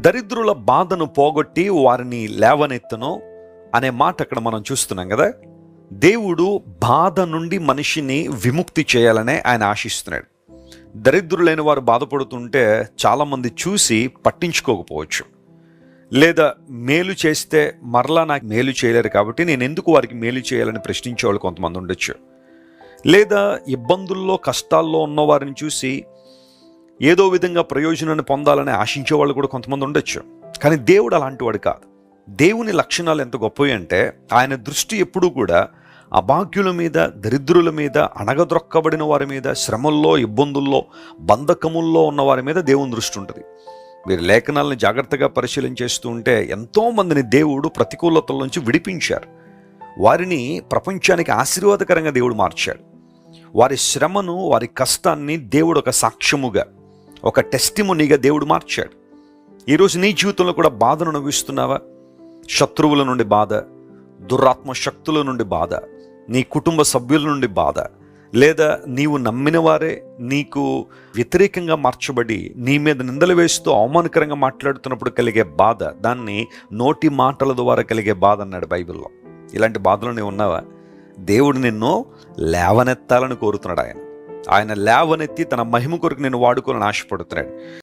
దరిద్రుల బాధను పోగొట్టి వారిని లేవనెత్తను అనే మాట అక్కడ మనం చూస్తున్నాం కదా. దేవుడు బాధ నుండి మనిషిని విముక్తి చేయాలనే ఆయన ఆశిస్తున్నాడు. దరిద్రులైన వారు బాధపడుతుంటే చాలామంది చూసి పట్టించుకోకపోవచ్చు. లేదా మేలు చేస్తే మరలా నాకు మేలు చేయలేరు కాబట్టి నేను ఎందుకు వారికి మేలు చేయాలని ప్రశ్నించే వాళ్ళు కొంతమంది ఉండొచ్చు. లేదా ఇబ్బందుల్లో కష్టాల్లో ఉన్నవారిని చూసి ఏదో విధంగా ప్రయోజనాన్ని పొందాలని ఆశించే వాళ్ళు కూడా కొంతమంది ఉండొచ్చు. కానీ దేవుడు అలాంటి వాడు కాదు. దేవుని లక్షణాలు ఎంత గొప్పవి అంటే ఆయన దృష్టి ఎప్పుడూ కూడా అభాగ్యుల మీద దరిద్రుల మీద అణగద్రొక్కబడిన వారి మీద శ్రమల్లో ఇబ్బందుల్లో బంధకముల్లో ఉన్న వారి మీద దేవుని దృష్టి ఉంటుంది. మీరు లేఖనాలను జాగ్రత్తగా పరిశీలన చేస్తూ ఉంటే ఎంతోమందిని దేవుడు ప్రతికూలతల నుంచి విడిపించారు. వారిని ప్రపంచానికి ఆశీర్వాదకరంగా దేవుడు మార్చాడు. వారి శ్రమను వారి కష్టాన్ని దేవుడు ఒక సాక్ష్యముగా ఒక టెస్టిమునిగా దేవుడు మార్చాడు. ఈరోజు నీ జీవితంలో కూడా బాధను అనుభవిస్తున్నావా? శత్రువుల నుండి బాధ దురాత్మ శక్తుల నుండి బాధ నీ కుటుంబ సభ్యుల నుండి బాధ లేదా నీవు నమ్మిన వారే నీకు వ్యతిరేకంగా మార్చబడి నీ మీద నిందలు వేస్తూ అవమానకరంగా మాట్లాడుతున్నప్పుడు కలిగే బాధ దాన్ని నోటి మాటల ద్వారా కలిగే బాధ అన్నాడు బైబిల్లో. ఇలాంటి బాధలు నీవు ఉన్నావా? దేవుడు నిన్ను లేవనెత్తాలని కోరుతున్నాడు ఆయన. ఆయన లేవనెత్తి తన మహిమ కొరకు నేను వాడుకోవాలని ఆశపడుతున్నాడు.